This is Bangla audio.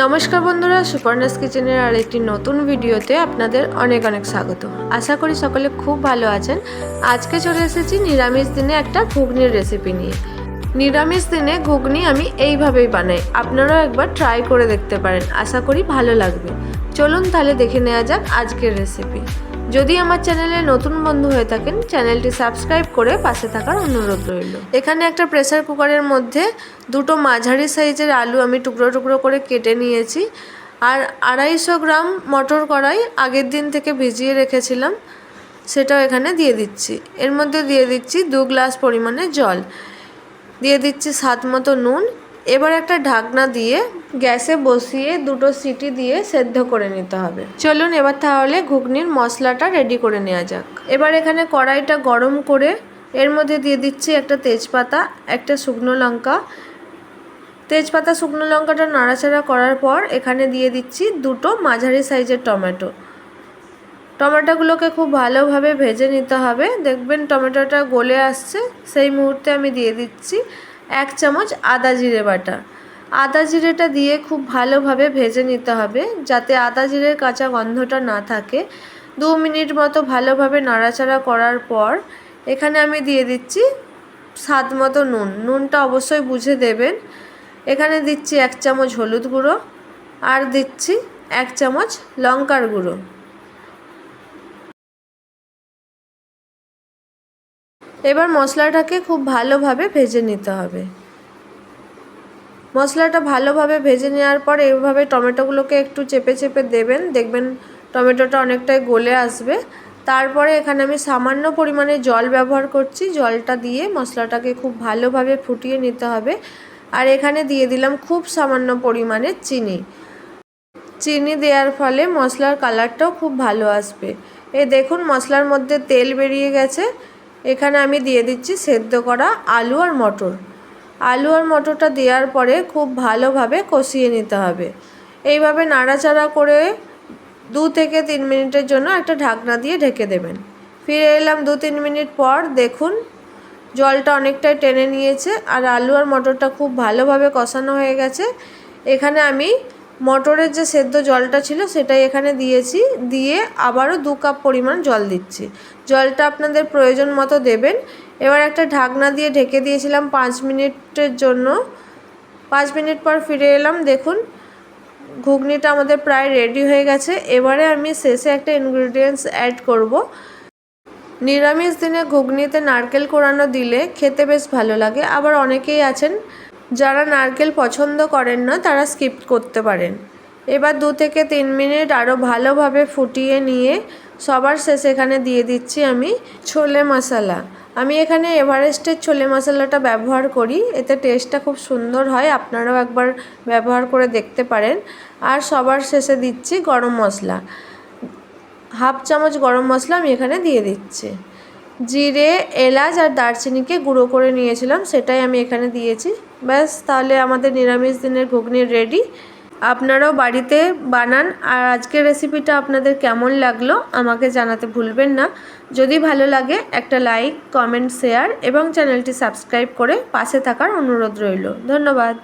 নমস্কার বন্ধুরা, সুপর্ণাস কিচেনের আর একটি নতুন ভিডিওতে আপনাদের অনেক অনেক স্বাগত। আশা করি সকলে খুব ভালো আছেন। আজকে চলে এসেছি নিরামিষ দিনে একটা ঘুগনির রেসিপি নিয়ে। নিরামিষ দিনে ঘুগনি আমি এইভাবেই বানাই, আপনারাও একবার ট্রাই করে দেখতে পারেন, আশা করি ভালো লাগবে। চলুন তাহলে দেখে নেওয়া যাক আজকের রেসিপি যদি আমার চ্যানেলে নতুন বন্ধু হয়ে থাকেন, চ্যানেলটি সাবস্ক্রাইব করে পাশে থাকার অনুরোধ রইল। এখানে একটা প্রেসার কুকারের মধ্যে দুটো মাঝারি সাইজের আলু আমি টুকরো টুকরো করে কেটে নিয়েছি। আর আড়াইশো গ্রাম মটর কড়াই আগের দিন থেকে ভিজিয়ে রেখেছিলাম, সেটাও এখানে দিয়ে দিচ্ছি। এর মধ্যে দিয়ে দিচ্ছি দু গ্লাস পরিমাণে জল। দিয়ে দিচ্ছি স্বাদ মতো নুন এবার একটা ঢাকনা দিয়ে গ্যাসে বসিয়ে দুটো সিটি দিয়ে সেদ্ধ করে নিতে হবে। চলুন এবার তাহলে ঘুগনির মশলাটা রেডি করে নেওয়া যাক। এবার এখানে কড়াইটা গরম করে এর মধ্যে দিয়ে দিচ্ছি একটা তেজপাতা, একটা শুকনো লঙ্কা। তেজপাতা, শুকনো লঙ্কাটা নাড়াচাড়া করার পর এখানে দিয়ে দিচ্ছি দুটো মাঝারি সাইজের টমেটো। টমেটোগুলোকে খুব ভালোভাবে ভেজে নিতে হবে। দেখবেন টমেটোটা গলে আসছে, সেই মুহূর্তে আমি দিয়ে দিচ্ছি এক চামচ আদা জিরে বাটা। আদা জিরেটা দিয়ে খুব ভালোভাবে ভেজে নিতে হবে যাতে আদা জিরের কাঁচা গন্ধটা না থাকে। দু মিনিট মতো ভালোভাবে নাড়াচাড়া করার পর এখানে আমি দিয়ে দিচ্ছি স্বাদ মতো নুন। নুনটা অবশ্যই বুঝে দেবেন। এখানে দিচ্ছি এক চামচ হলুদ গুঁড়ো আর দিচ্ছি এক চামচ লঙ্কার গুঁড়ো। এবার মশলাটাকে খুব ভালোভাবে ভেজে নিতে হবে। মশলাটা ভালোভাবে ভেজে নেওয়ার পর এইভাবে টমেটোগুলোকে একটু চেপে চেপে দেবেন। দেখবেন টমেটোটা অনেকটাই গলে আসবে। তারপরে এখানে আমি সামান্য পরিমাণে জল ব্যবহার করছি। জলটা দিয়ে মশলাটাকে খুব ভালোভাবে ফুটিয়ে নিতে হবে। আর এখানে দিয়ে দিলাম খুব সামান্য পরিমাণে চিনি। চিনি দেওয়ার ফলে মশলার কালারটাও খুব ভালো আসবে। এ দেখুন, মশলার মধ্যে তেল বেরিয়ে গেছে। এখানে আমি দিয়ে দিচ্ছি সেদ্ধ করা আলু আর মটর। আলু আর মটরটা দেওয়ার পরে খুব ভালোভাবে কষিয়ে নিতে হবে। এইভাবে নাড়াচাড়া করে দু থেকে তিন মিনিটের জন্য একটা ঢাকনা দিয়ে ঢেকে দেবেন। ফিরে এলাম দু তিন মিনিট পর, দেখুন জলটা অনেকটাই টেনে নিয়েছে আর আলু আর মটরটা খুব ভালোভাবে কষানো হয়ে গেছে। এখানে আমি মটরের যে সেদ্ধ জলটা ছিল সেটাই এখানে দিয়েছি। দিয়ে আবারও দু কাপ পরিমাণ জল দিচ্ছি। জলটা আপনাদের প্রয়োজন মতো দেবেন। এবার একটা ঢাকনা দিয়ে ঢেকে দিয়েছিলাম পাঁচ মিনিটের জন্য। পাঁচ মিনিট পর ফিরে এলাম। দেখুন, ঘুগনিটা আমাদের প্রায় রেডি হয়ে গেছে। এবারে আমি শেষে একটা ইনগ্রিডিয়েন্টস অ্যাড করব। নিরামিষ দিনে ঘুগনিতে নারকেল কোরানো দিলে খেতে বেশ ভালো লাগে। আবার অনেকেই আছেন যারা নারকেল পছন্দ করেন না, তারা স্কিপ করতে পারেন। এবার দু থেকে তিন মিনিট আরও ভালোভাবে ফুটিয়ে নিয়ে সবার শেষে এখানে দিয়ে দিচ্ছি আমি ছোলে মশলা। আমি এখানে এভারেস্টের ছোলে মশলাটা ব্যবহার করি, এতে টেস্টটা খুব সুন্দর হয়, আপনারাও একবার ব্যবহার করে দেখতে পারেন। আর সবার শেষে দিচ্ছি গরম মশলা। হাফ চামচ গরম মশলা আমি এখানে দিয়ে দিচ্ছি। জিরে, এলাচ আর দারচিনিকে গুঁড়ো করে নিয়েছিলাম, সেটাই আমি এখানে দিয়েছি। ব্যাস, তাহলে আমাদের নিরামিষ দিনের ঘুগনি রেডি আপনারাও বাড়িতে বানান। আর আজকের রেসিপিটা আপনাদের কেমন লাগল, আমাকে জানাতে ভুলবেন না। যদি ভালো লাগে, একটা লাইক কমেন্ট শেয়ার এবং চ্যানেলটি সাবস্ক্রাইব করে পাশে থাকার অনুরোধ রইল। ধন্যবাদ।